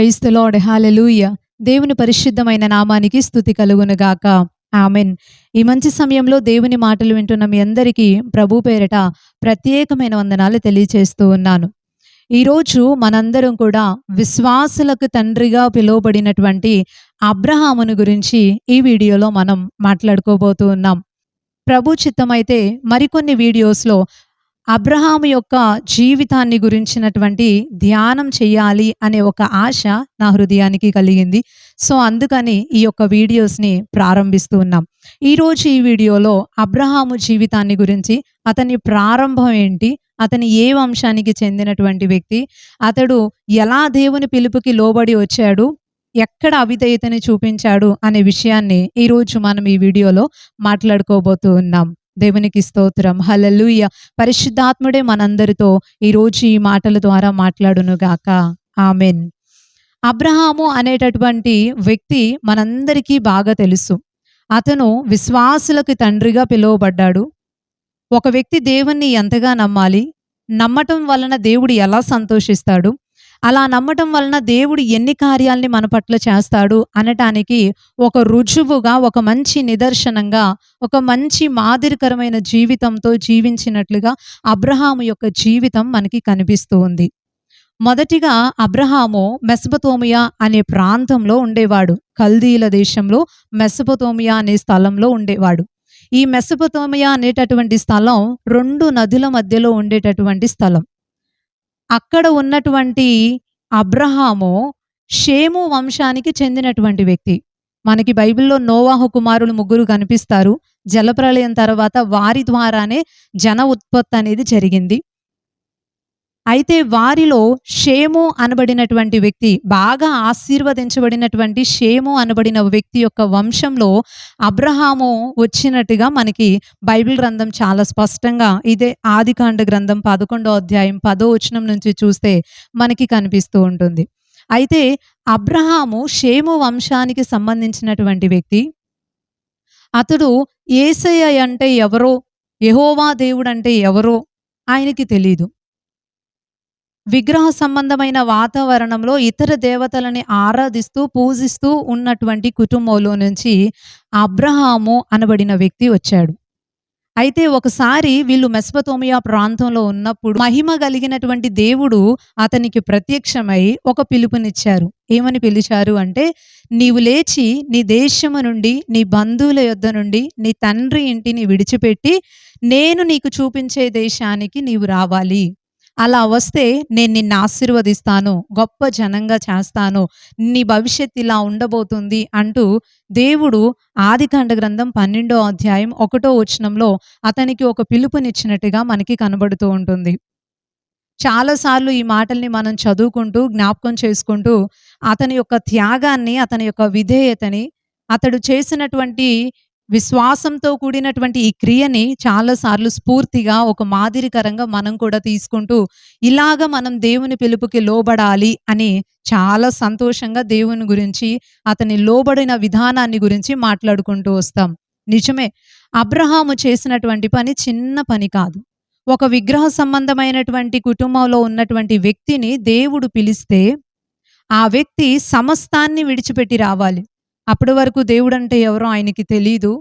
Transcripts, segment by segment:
క్రైస్త hallelujah దేవుని పరిశుద్ధమైన నామానికి స్థుతి కలుగునుగాక. ఆమెన్ ఈ మంచి సమయంలో దేవుని మాటలు వింటున్న మీ అందరికీ ప్రభు పేరట ప్రత్యేకమైన వందనాలు తెలియచేస్తూ ఉన్నాను. ఈరోజు మనందరం కూడా విశ్వాసులకు తండ్రిగా పిలువబడినటువంటి అబ్రహామును గురించి ఈ వీడియోలో మనం మాట్లాడుకోబోతూ ఉన్నాం. ప్రభు చిత్తమైతే మరికొన్ని వీడియోస్లో అబ్రహాము యొక్క జీవితాన్ని గురించినటువంటి ధ్యానం చేయాలి అనే ఒక ఆశ నా హృదయానికి కలిగింది. సో అందుకని ఈ యొక్క వీడియోస్ని ప్రారంభిస్తూ ఉన్నాం. ఈరోజు ఈ వీడియోలో అబ్రహాము జీవితాన్ని గురించి అతని ప్రారంభం ఏంటి అతని ఏ వంశానికి చెందినటువంటి వ్యక్తి అతడు ఎలా దేవుని పిలుపుకి లోబడి వచ్చాడు ఎక్కడ అవిధేయతని చూపించాడు అనే విషయాన్ని ఈరోజు మనం ఈ వీడియోలో మాట్లాడుకోబోతూ ఉన్నాం. దేవునికి స్తోత్రం. హలలుయ పరిశుద్ధాత్ముడే మనందరితో ఈరోజు ఈ మాటల ద్వారా మాట్లాడునుగాక ఆమెన్. అబ్రహాము అనేటటువంటి వ్యక్తి మనందరికీ బాగా తెలుసు. అతను విశ్వాసులకు తండ్రిగా పిలువబడ్డాడు. ఒక వ్యక్తి దేవుణ్ణి ఎంతగా నమ్మాలి? నమ్మటం వలన దేవుడు ఎలా సంతోషిస్తాడు? అలా నమ్మటం వలన దేవుడు ఎన్ని కార్యాల్ని మన పట్ల చేస్తాడు అనటానికి ఒక రుజువుగా ఒక మంచి నిదర్శనంగా ఒక మంచి మాదిరికరమైన జీవితంతో జీవించినట్లుగా అబ్రహాము యొక్క జీవితం మనకి కనిపిస్తూ ఉంది. మొదటిగా అబ్రహాము మెసపతోమియా అనే ప్రాంతంలో ఉండేవాడు. కల్దీల దేశంలో మెసపతోమియా అనే స్థలంలో ఉండేవాడు. ఈ మెసపతోమియా అనేటటువంటి స్థలం రెండు నదుల మధ్యలో ఉండేటటువంటి స్థలం. అక్కడ ఉన్నటువంటి అబ్రహాము షేము వంశానికి చెందినటువంటి వ్యక్తి. మనకి బైబిల్లో నోవాహు కుమారులు ముగ్గురు కనిపిస్తారు. జలప్రలయం తర్వాత వారి ద్వారానే జన ఉత్పత్తి అనేది జరిగింది. అయితే వారిలో షేము అనబడినటువంటి వ్యక్తి బాగా ఆశీర్వదించబడినటువంటి షేము అనబడిన వ్యక్తి యొక్క వంశంలో అబ్రహాము వచ్చినట్టుగా మనకి బైబిల్ గ్రంథం చాలా స్పష్టంగా ఇదే ఆదికాండ గ్రంథం పదకొండో అధ్యాయం పదో వచనం నుంచి చూస్తే మనకి కనిపిస్తూ ఉంటుంది. అయితే అబ్రహాము షేము వంశానికి సంబంధించినటువంటి వ్యక్తి అతడు ఏసయ్య అంటే ఎవరో యహోవా దేవుడు అంటే ఎవరో ఆయనకి తెలీదు. విగ్రహ సంబంధమైన వాతావరణంలో ఇతర దేవతలని ఆరాధిస్తూ పూజిస్తూ ఉన్నటువంటి కుటుంబంలో నుంచి అబ్రహాము అనబడిన వ్యక్తి వచ్చాడు. అయితే ఒకసారి వీళ్ళు మెస్పతోమియా ప్రాంతంలో ఉన్నప్పుడు మహిమ కలిగినటువంటి దేవుడు అతనికి ప్రత్యక్షమై ఒక పిలుపునిచ్చారు. ఏమని పిలిచారు అంటే నీవు లేచి నీ దేశము నుండి నీ బంధువుల యొద్ద నుండి నీ తండ్రి ఇంటిని విడిచిపెట్టి నేను నీకు చూపించే దేశానికి నీవు రావాలి. అలా వస్తే నేను నిన్ను ఆశీర్వదిస్తాను గొప్ప జనంగా చేస్తాను నీ భవిష్యత్ ఇలా ఉండబోతుంది అంటూ దేవుడు ఆదికాండ గ్రంథం పన్నెండో అధ్యాయం ఒకటో వచనంలో అతనికి ఒక పిలుపునిచ్చినట్టుగా మనకి కనబడుతూ ఉంటుంది. చాలాసార్లు ఈ మాటల్ని మనం చదువుకుంటూ జ్ఞాపకం చేసుకుంటూ అతని యొక్క త్యాగాన్ని అతని యొక్క విధేయతని అతడు చేసినటువంటి విశ్వాసంతో కూడినటువంటి ఈ క్రియని చాలాసార్లు స్ఫూర్తిగా ఒక మాదిరికరంగా మనం కూడా తీసుకుంటూ ఇలాగ మనం దేవుని పిలుపుకి లోబడాలి అని చాలా సంతోషంగా దేవుని గురించి అతని లోబడిన విధానాన్ని గురించి మాట్లాడుకుంటూ వస్తాం. నిజమే అబ్రహాము చేసినటువంటి పని చిన్న పని కాదు. ఒక విగ్రహ సంబంధమైనటువంటి కుటుంబంలో ఉన్నటువంటి వ్యక్తిని దేవుడు పిలిస్తే ఆ వ్యక్తి సమస్తాన్ని విడిచిపెట్టి రావాలి. అప్పటి వరకు దేవుడు అంటే ఎవరో ఆయనకి తెలీదు.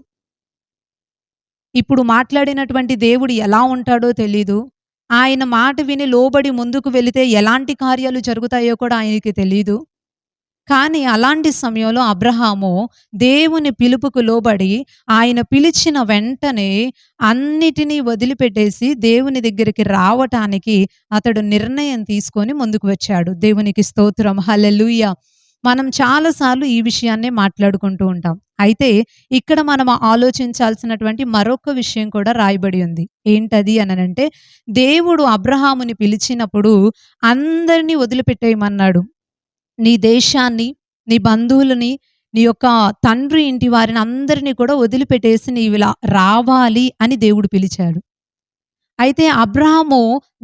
ఇప్పుడు మాట్లాడినటువంటి దేవుడు ఎలా ఉంటాడో తెలీదు. ఆయన మాట విని లోబడి ముందుకు వెళితే ఎలాంటి కార్యాలు జరుగుతాయో కూడా ఆయనకి తెలీదు. కానీ అలాంటి సమయంలో అబ్రహాము దేవుని పిలుపుకు లోబడి ఆయన పిలిచిన వెంటనే అన్నిటినీ వదిలిపెట్టేసి దేవుని దగ్గరికి రావటానికి అతడు నిర్ణయం తీసుకొని ముందుకు వచ్చాడు. దేవునికి స్తోత్రం. హల్లెలూయ. మనం చాలాసార్లు ఈ విషయాన్నే మాట్లాడుకుంటూ ఉంటాం. అయితే ఇక్కడ మనం ఆలోచించాల్సినటువంటి మరొక విషయం కూడా రాయబడి ఉంది. ఏంటది అనంటే దేవుడు అబ్రహాముని పిలిచినప్పుడు అందరినీ వదిలిపెట్టేయమన్నాడు. నీ దేశాన్ని నీ బంధువులని నీ యొక్క తండ్రి ఇంటి వారిని అందరినీ కూడా వదిలిపెట్టేసి నీవిలా ఇలా రావాలి అని దేవుడు పిలిచాడు. అయితే అబ్రహాము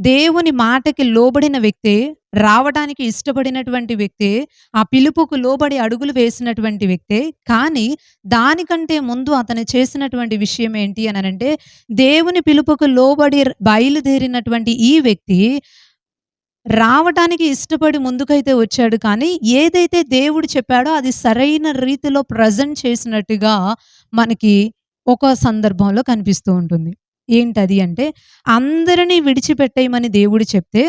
దేవుని మాటకి లోబడిన వ్యక్తే రావడానికి ఇష్టపడినటువంటి వ్యక్తే ఆ పిలుపుకు లోబడి అడుగులు వేసినటువంటి వ్యక్తే కానీ దానికంటే ముందు అతను చేసినటువంటి విషయం ఏంటి అని అంటే దేవుని పిలుపుకు లోబడి బయలుదేరినటువంటి ఈ వ్యక్తి రావటానికి ఇష్టపడి ముందుకైతే వచ్చాడు కానీ, ఏదైతే దేవుడు చెప్పాడో అది సరైన రీతిలో ప్రెజెంట్ చేసినట్టుగా మనకి ఒక సందర్భంలో కనిపిస్తూ ఉంటుంది. ఏంటది అంటే, అందరినీ విడిచిపెట్టేయమని దేవుడు చెప్తే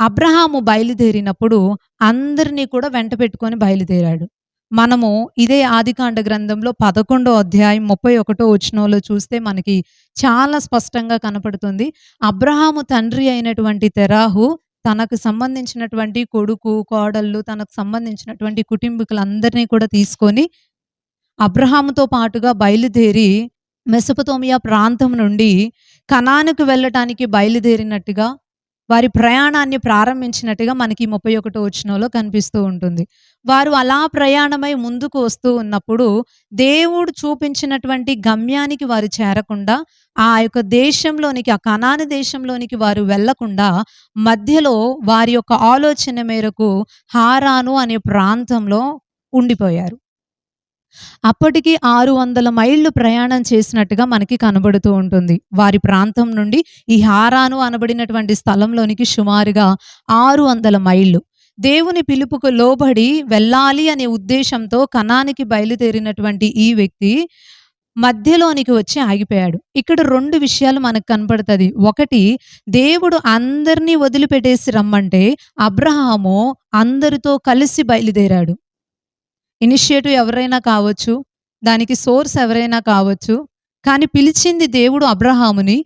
అబ్రహాము బయలుదేరినప్పుడు అందరినీ కూడా వెంట పెట్టుకొని బయలుదేరాడు. మనము ఇదే ఆదికాండ గ్రంథంలో 11 అధ్యాయం 31 వచనంలో చూస్తే మనకి చాలా స్పష్టంగా కనపడుతుంది. అబ్రహాము తండ్రి అయినటువంటి తెరాహు తనకు సంబంధించినటువంటి కొడుకు, కోడళ్ళు, తనకు సంబంధించినటువంటి కుటుంబీకులందరినీ కూడా తీసుకొని అబ్రహాముతో పాటుగా బయలుదేరి మెసపతోమియా ప్రాంతం నుండి కనానుకు వెళ్ళటానికి బయలుదేరినట్టుగా, వారి ప్రయాణాన్ని ప్రారంభించినట్టుగా మనకి 31 వచనంలో కనిపిస్తూ ఉంటుంది. వారు అలా ప్రయాణమై ముందుకు వస్తూ ఉన్నప్పుడు, దేవుడు చూపించినటువంటి గమ్యానికి వారు చేరకుండా, ఆ యొక్క దేశంలోనికి, ఆ కనాను దేశంలోనికి వారు వెళ్ళకుండా, మధ్యలో వారి యొక్క ఆలోచన మేరకు హారాను అనే ప్రాంతంలో ఉండిపోయారు. అప్పటికి 600 మైళ్ళు ప్రయాణం చేసినట్టుగా మనకి కనబడుతూ ఉంటుంది. వారి ప్రాంతం నుండి ఈ హారాను అనబడినటువంటి స్థలంలోనికి సుమారుగా 600 మైళ్ళు. దేవుని పిలుపుకు లోబడి వెళ్ళాలి అనే ఉద్దేశంతో కణానికి బయలుదేరినటువంటి ఈ వ్యక్తి మధ్యలోనికి వచ్చి ఆగిపోయాడు. ఇక్కడ రెండు విషయాలు మనకు కనపడుతుంది ఒకటి దేవుడు అందరినీ వదిలిపెట్టేసి రమ్మంటే, అబ్రహాము అందరితో కలిసి బయలుదేరాడు. ఇనిషియేటివ్ ఎవరైనా కావచ్చు. దానికి సోర్స్ ఎవరైనా కావచ్చు. కానీ పిలిచింది దేవుడు అబ్రహాముని.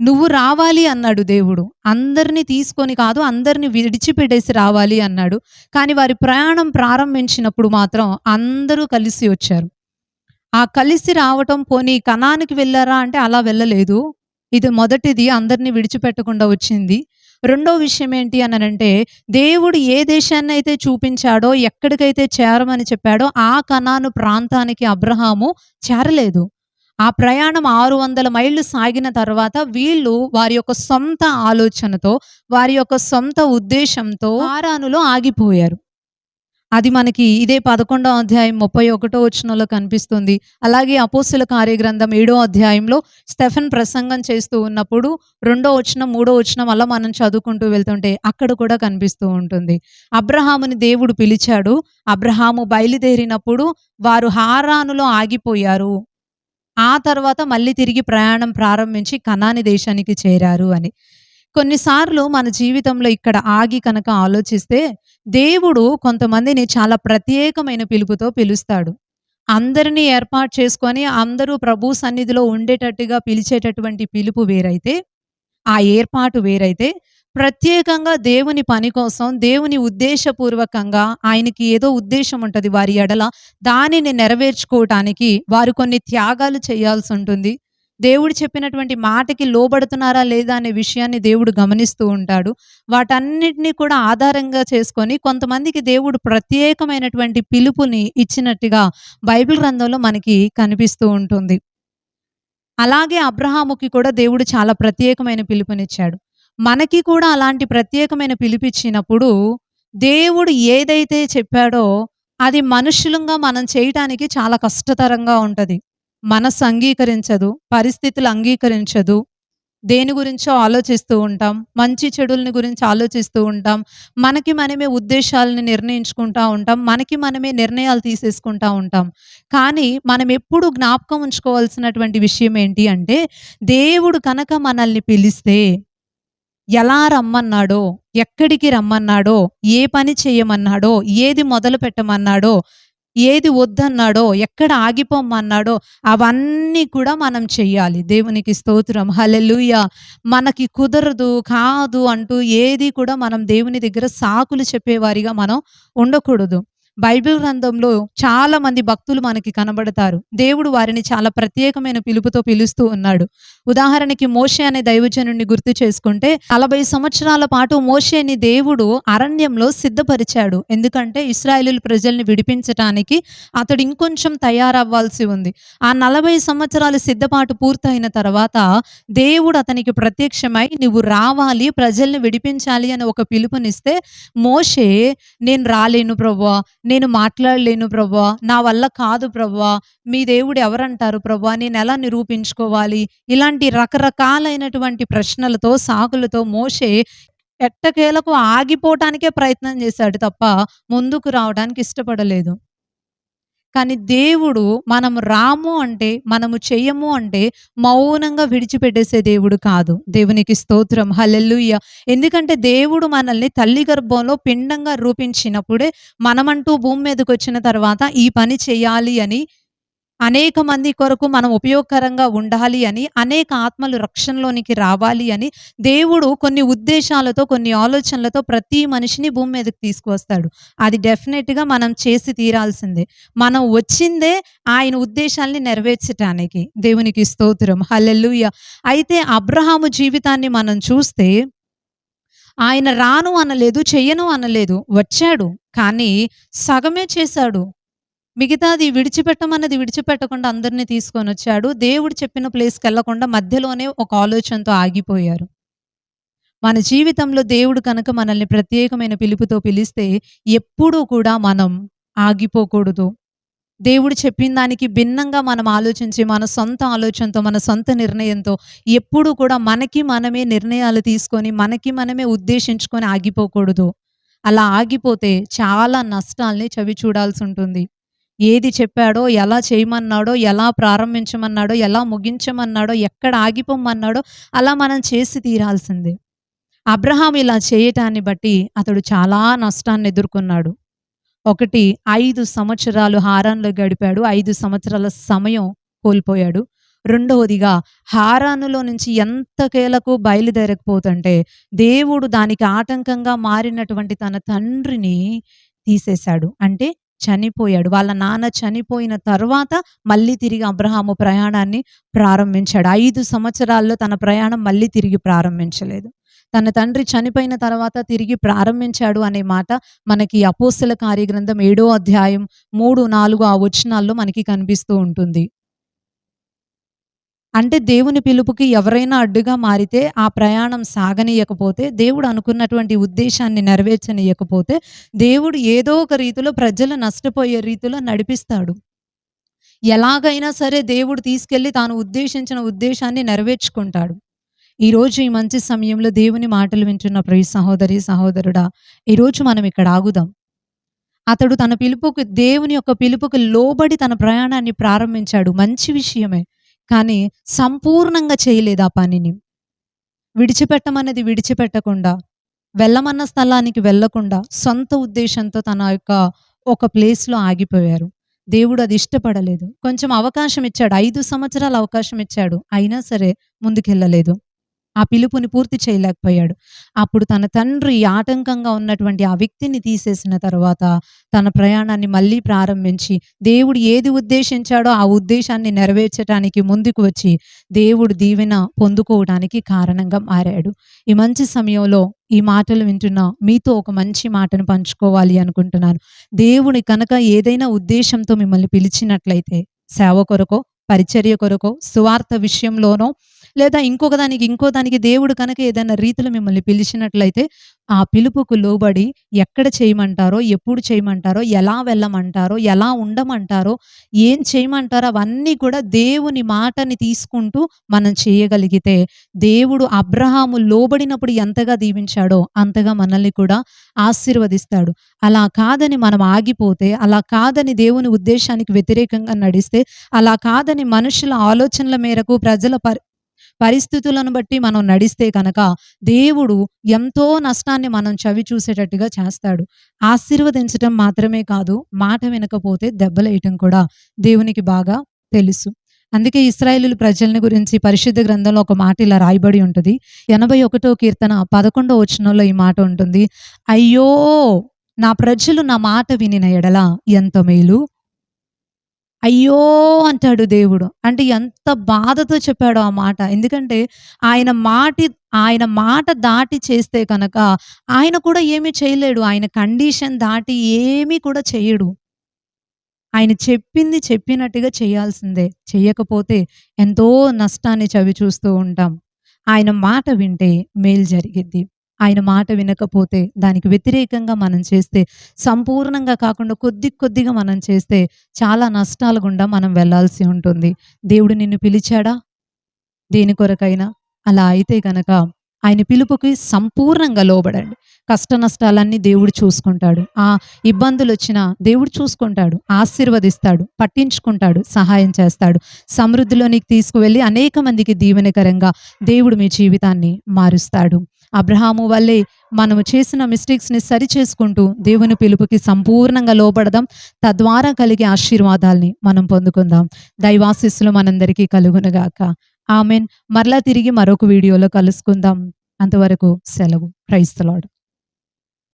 నువ్వు రావాలి అన్నాడు దేవుడు. అందరినీ తీసుకొని కాదు, అందరిని విడిచిపెట్టేసి రావాలి అన్నాడు. కానీ వారి ప్రయాణం ప్రారంభించినప్పుడు మాత్రం అందరూ కలిసి వచ్చారు. ఆ కలిసి రావటం పోనీ కణానికి వెళ్ళారా అంటే అలా వెళ్ళలేదు. ఇది మొదటిది అందరినీ విడిచిపెట్టకుండా వచ్చింది. రెండో విషయం ఏంటి అననంటే, దేవుడు ఏ దేశాన్ని అయితే చూపించాడో, ఎక్కడికైతే చేరమని చెప్పాడో, ఆ కణాను ప్రాంతానికి అబ్రహాము చేరలేదు. ఆ ప్రయాణం 600 మైళ్ళు సాగిన తర్వాత వీళ్ళు వారి యొక్క సొంత ఆలోచనతో, వారి యొక్క సొంత ఉద్దేశంతో ఆరానులో ఆగిపోయారు. అది మనకి ఇదే 11 అధ్యాయం 31 వచనంలో కనిపిస్తుంది. అలాగే అపోస్తుల కార్యగ్రంథం ఏడో అధ్యాయంలో స్టెఫెన్ ప్రసంగం చేస్తూ ఉన్నప్పుడు రెండో వచనం, మూడో వచనం అలా మనం చదువుకుంటూ వెళ్తుంటే అక్కడ కూడా కనిపిస్తూ ఉంటుంది. అబ్రహాముని దేవుడు పిలిచాడు. అబ్రహాము బయలుదేరినప్పుడు వారు హారానులో ఆగిపోయారు. ఆ తర్వాత మళ్ళీ తిరిగి ప్రయాణం ప్రారంభించి కనాని దేశానికి చేరారు అని. కొన్నిసార్లు మన జీవితంలో ఇక్కడ ఆగి కనుక ఆలోచిస్తే, దేవుడు కొంతమందిని చాలా ప్రత్యేకమైన పిలుపుతో పిలుస్తాడు. అందరిని ఏర్పాటు చేసుకొని, అందరూ ప్రభు సన్నిధిలో ఉండేటట్టుగా పిలిచేటటువంటి పిలుపు వేరైతే, ఆ ఏర్పాటు వేరైతే, ప్రత్యేకంగా దేవుని పని కోసం, దేవుని ఉద్దేశపూర్వకంగా ఆయనకి ఏదో ఉద్దేశం ఉంటది వారి ఎడల. దానిని నెరవేర్చుకోవటానికి వారు కొన్ని త్యాగాలు చేయాల్సి ఉంటుంది దేవుడు చెప్పినటువంటి మాటకి లోబడుతున్నారా లేదా అనే విషయాన్ని దేవుడు గమనిస్తూ ఉంటాడు. వాటన్నిటిని కూడా ఆధారంగా చేసుకొని కొంతమందికి దేవుడు ప్రత్యేకమైనటువంటి పిలుపుని ఇచ్చినట్టుగా బైబిల్ గ్రంథంలో మనకి కనిపిస్తూ ఉంటుంది. అలాగే అబ్రహాముకి కూడా దేవుడు చాలా ప్రత్యేకమైన పిలుపునిచ్చాడు. మనకి కూడా అలాంటి ప్రత్యేకమైన పిలుపిచ్చినప్పుడు, దేవుడు ఏదైతే చెప్పాడో అది మనుషులంగా మనం చేయటానికి చాలా కష్టతరంగా ఉంటది. మనస్సు అంగీకరించదు. పరిస్థితులు అంగీకరించదు. దేని గురించో ఆలోచిస్తూ ఉంటాం. మంచి చెడులని గురించి ఆలోచిస్తూ ఉంటాం. మనకి మనమే ఉద్దేశాలని నిర్ణయించుకుంటూ ఉంటాం. మనకి మనమే నిర్ణయాలు తీసేసుకుంటూ ఉంటాం. కానీ మనం ఎప్పుడు జ్ఞాపకం ఉంచుకోవాల్సినటువంటి విషయం ఏంటి అంటే, దేవుడు కనుక మనల్ని పిలిస్తే ఎలా రమ్మన్నాడో, ఎక్కడికి రమ్మన్నాడో, ఏ పని చేయమన్నాడో, ఏది మొదలు పెట్టమన్నాడో, ఏది వద్దన్నాడో, ఎక్కడ ఆగిపోమన్నాడో అవన్నీ కూడా మనం చెయ్యాలి. దేవునికి స్తోత్రం. హలెలుయ మనకి కుదరదు, కాదు అంటూ ఏది కూడా మనం దేవుని దగ్గర సాకులు చెప్పేవారిగా మనం ఉండకూడదు. బైబిల్ గ్రంథంలో చాలా మంది భక్తులు మనకి కనబడతారు. దేవుడు వారిని చాలా ప్రత్యేకమైన పిలుపుతో పిలుస్తూ ఉన్నాడు. ఉదాహరణకి మోషే అనే దైవజనుడిని గుర్తు చేసుకుంటే 40 సంవత్సరాల పాటు మోషేని దేవుడు అరణ్యంలో సిద్ధపరిచాడు. ఎందుకంటే ఇశ్రాయేలీయుల ప్రజల్ని విడిపించటానికి అతడు ఇంకొంచెం తయారవ్వాల్సి ఉంది. ఆ 40 సంవత్సరాల సిద్ధపాటు పూర్తయిన తర్వాత దేవుడు అతనికి ప్రత్యక్షమై "నువ్వు రావాలి, ప్రజల్ని విడిపించాలి" అని ఒక పిలుపునిస్తే మోషే "నేను రాలేను ప్రభువా, నేను మాట్లాడలేను ప్రభా నా వల్ల కాదు ప్రభా మీ దేవుడు ఎవరంటారు ప్రభావ నేను ఎలా నిరూపించుకోవాలి?" ఇలాంటి రకరకాలైనటువంటి ప్రశ్నలతో, సాకులతో మోసే ఎట్టకేలకు ఆగిపోవటానికే ప్రయత్నం చేశాడు తప్ప ముందుకు రావడానికి ఇష్టపడలేదు. కానీ దేవుడు మనం రాము అంటే, మనము చెయ్యము అంటే మౌనంగా విడిచిపెట్టేసే దేవుడు కాదు. దేవునికి స్తోత్రం. హలెల్లుయ్య ఎందుకంటే దేవుడు మనల్ని తల్లి గర్భంలో పిండంగా రూపించినప్పుడే మనమంటూ భూమి మీదకొచ్చిన తర్వాత ఈ పని చేయాలి అని అనేక మంది కొరకు మనం ఉపయోగకరంగా ఉండాలి అని, అనేక ఆత్మలు రక్షణలోనికి రావాలి అని, దేవుడు కొన్ని ఉద్దేశాలతో, కొన్ని ఆలోచనలతో ప్రతి మనిషిని భూమి మీదకి తీసుకువస్తాడు. అది డెఫినెట్గా మనం చేసి తీరాల్సిందే. మనం వచ్చిందే ఆయన ఉద్దేశాల్ని నెరవేర్చటానికి. దేవునికి స్తోత్రం. హల్లెలూయా! అయితే అబ్రహాము జీవితాన్ని మనం చూస్తే ఆయన రాను అనలేదు, చెయ్యను అనలేదు. వచ్చాడు. కానీ సగమే చేశాడు. మిగతాది విడిచిపెట్టమన్నది విడిచిపెట్టకుండా అందరిని తీసుకొనొచ్చాడు. దేవుడు చెప్పిన ప్లేస్కి వెళ్ళకుండా మధ్యలోనే ఒక ఆలోచనతో ఆగిపోయారు. మన జీవితంలో దేవుడు కనుక మనల్ని ప్రత్యేకమైన పిలుపుతో పిలిస్తే ఎప్పుడూ కూడా మనం ఆగిపోకూడదు. దేవుడు చెప్పిన దానికి భిన్నంగా మనం ఆలోచించి, మన సొంత ఆలోచనతో, మన సొంత నిర్ణయంతో ఎప్పుడూ కూడా మనకి మనమే నిర్ణయాలు తీసుకొని, మనకి మనమే ఉద్దేశించుకొని ఆగిపోకూడదు. అలా ఆగిపోతే చాలా నష్టాల్ని చవి చూడాల్సి ఉంటుంది ఏది చెప్పాడో, ఎలా చేయమన్నాడో, ఎలా ప్రారంభించమన్నాడో, ఎలా ముగించమన్నాడో, ఎక్కడ ఆగిపోమన్నాడో అలా మనం చేసి తీరాల్సిందే. అబ్రహాం ఇలా చేయటాన్ని బట్టి అతడు చాలా నష్టాన్ని ఎదుర్కొన్నాడు. ఒకటి ఐదు సంవత్సరాలు హారాన్‌లో గడిపాడు. ఐదు సంవత్సరాల సమయం కోల్పోయాడు. రెండవదిగా హారానులో నుంచి ఎంతకేలకు బయలుదేరకపోతుంటే దేవుడు దానికి ఆటంకంగా మారినటువంటి తన తండ్రిని తీసేశాడు. అంటే చనిపోయాడు. వాళ్ళ నాన్న చనిపోయిన తర్వాత మళ్ళీ తిరిగి అబ్రహాము ప్రయాణాన్ని ప్రారంభించాడు. ఐదు సంవత్సరాల్లో తన ప్రయాణం మళ్ళీ తిరిగి ప్రారంభించలేదు. తన తండ్రి చనిపోయిన తర్వాత తిరిగి ప్రారంభించాడు అనే మాట మనకి అపోస్తల కార్యగ్రంథం ఏడో అధ్యాయం 3, 4 ఆ వచనాల్లో మనకి కనిపిస్తూ ఉంటుంది. అంటే దేవుని పిలుపుకి ఎవరైనా అడ్డుగా మారితే, ఆ ప్రయాణం సాగనీయకపోతే, దేవుడు అనుకున్నటువంటి ఉద్దేశాన్ని నెరవేర్చనీయకపోతే, దేవుడు ఏదో ఒక రీతిలో ప్రజలు నష్టపోయే రీతిలో నడిపిస్తాడు. ఎలాగైనా సరే దేవుడు తీసుకెళ్ళి తాను ఉద్దేశించిన ఉద్దేశాన్ని నెరవేర్చుకుంటాడు. ఈరోజు ఈ మంచి సమయంలో దేవుని మాటలు వింటున్న ప్రియ సహోదరి, సహోదరుడా, ఈరోజు మనం ఇక్కడ ఆగుదాం. అతడు తన పిలుపుకు దేవుని యొక్క పిలుపుకు లోబడి తన ప్రయాణాన్ని ప్రారంభించాడు. మంచి విషయమే. కానీ సంపూర్ణంగా చేయలేదు ఆ పనిని. విడిచిపెట్టమన్నది విడిచిపెట్టకుండా, వెళ్ళమన్న స్థలానికి వెళ్ళకుండా, సొంత ఉద్దేశంతో తన యొక్క ఒక ప్లేస్‌లో ఆగిపోయారు. దేవుడు అది ఇష్టపడలేదు. కొంచెం అవకాశం ఇచ్చాడు. ఐదు సంవత్సరాలు అవకాశం ఇచ్చాడు. అయినా సరే ముందుకెళ్ళలేదు. ఆ పిలుపుని పూర్తి చేయలేకపోయాడు. అప్పుడు తన తండ్రి ఆటంకంగా ఉన్నటువంటి ఆ వ్యక్తిని తీసేసిన తర్వాత తన ప్రయాణాన్ని మళ్ళీ ప్రారంభించి, దేవుడు ఏది ఉద్దేశించాడో ఆ ఉద్దేశాన్ని నెరవేర్చటానికి ముందుకు వచ్చి, దేవుడు దీవెన పొందుకోవడానికి కారణంగా మారాడు. ఈ మంచి సమయంలో ఈ మాటలు వింటున్న మీతో ఒక మంచి మాటను పంచుకోవాలి అనుకుంటున్నాను. దేవుడి కనుక ఏదైనా ఉద్దేశంతో మిమ్మల్ని పిలిచినట్లయితే సేవ కొరకో, పరిచర్య కొరకో, సువార్త విషయంలోనో లేదా ఇంకొక దానికి, ఇంకో దానికి దేవుడు కనుక ఏదైనా రీతిలో మిమ్మల్ని పిలిచినట్లయితే ఆ పిలుపుకు లోబడి ఎక్కడ చేయమంటారో, ఎప్పుడు చేయమంటారో, ఎలా వెళ్ళమంటారో, ఎలా ఉండమంటారో, ఏం చేయమంటారో అవన్నీ కూడా దేవుని మాటని తీసుకుంటూ మనం చేయగలిగితే దేవుడు అబ్రహాము లోబడినప్పుడు ఎంతగా దీవించాడో అంతగా మనల్ని కూడా ఆశీర్వదిస్తాడు. అలా కాదని మనం ఆగిపోతే, అలా కాదని దేవుని ఉద్దేశానికి వ్యతిరేకంగా నడిస్తే, అలా కాదని మనుషుల ఆలోచనల మేరకు ప్రజల పరి పరిస్థితులను బట్టి మనం నడిస్తే కనుక దేవుడు ఎంతో నష్టాన్ని మనం చవి చూసేటట్టుగా చేస్తాడు. ఆశీర్వదించటం మాత్రమే కాదు, మాట వినకపోతే దెబ్బలేయటం కూడా దేవునికి బాగా తెలుసు. అందుకే ఇశ్రాయేలీయుల ప్రజల్ని గురించి పరిశుద్ధ గ్రంథంలో ఒక మాట ఇలా రాయబడి ఉంటుంది ఎనభై ఒకటో కీర్తన 11 వచనంలో ఈ మాట ఉంటుంది. అయ్యో! నా ప్రజలు నా మాట వినిన ఎడల ఎంత మేలు. అయ్యో! అంటాడు దేవుడు. అంటే ఎంత బాధతో చెప్పాడో ఆ మాట. ఎందుకంటే ఆయన మాటి ఆయన మాట దాటి చేస్తే కనుక ఆయన కూడా ఏమీ చేయలేడు. ఆయన కండిషన్ దాటి ఏమీ కూడా చేయడు ఆయన చెప్పింది చెప్పినట్టుగా చేయాల్సిందే. చెయ్యకపోతే ఎంతో నష్టాన్ని చవి చూస్తూ ఉంటాం. ఆయన మాట వింటే మేలు జరిగిద్ది. ఆయన మాట వినకపోతే దానికి వ్యతిరేకంగా మనం చేస్తే సంపూర్ణంగా కాకుండా కొద్ది కొద్దిగా మనం చేస్తే చాలా నష్టాల గుండా మనం వెళ్ళాల్సి ఉంటుంది. దేవుడు నిన్ను పిలిచాడా? దేని కొరకైనా? అలా అయితే కనుక ఆయన పిలుపుకి సంపూర్ణంగా లోబడండి. కష్ట నష్టాలన్నీ దేవుడు చూసుకుంటాడు. ఆ ఇబ్బందులు వచ్చినా దేవుడు చూసుకుంటాడు. ఆశీర్వదిస్తాడు. పట్టించుకుంటాడు. సహాయం చేస్తాడు. సమృద్ధిలోనికి తీసుకువెళ్ళి అనేక మందికి దీవెనకరంగా దేవుడు మీ జీవితాన్ని మారుస్తాడు. అబ్రహాము వల్లే మనము చేసిన మిస్టేక్స్ని సరి చేసుకుంటూ దేవుని పిలుపుకి సంపూర్ణంగా లోపడదాం తద్వారా కలిగే ఆశీర్వాదాల్ని మనం పొందుకుందాం. దైవాశిస్సులు మనందరికీ కలుగునుగాక. ఆమెన్. మరలా తిరిగి మరొక వీడియోలో కలుసుకుందాం. అంతవరకు సెలవు. క్రైస్తలాడు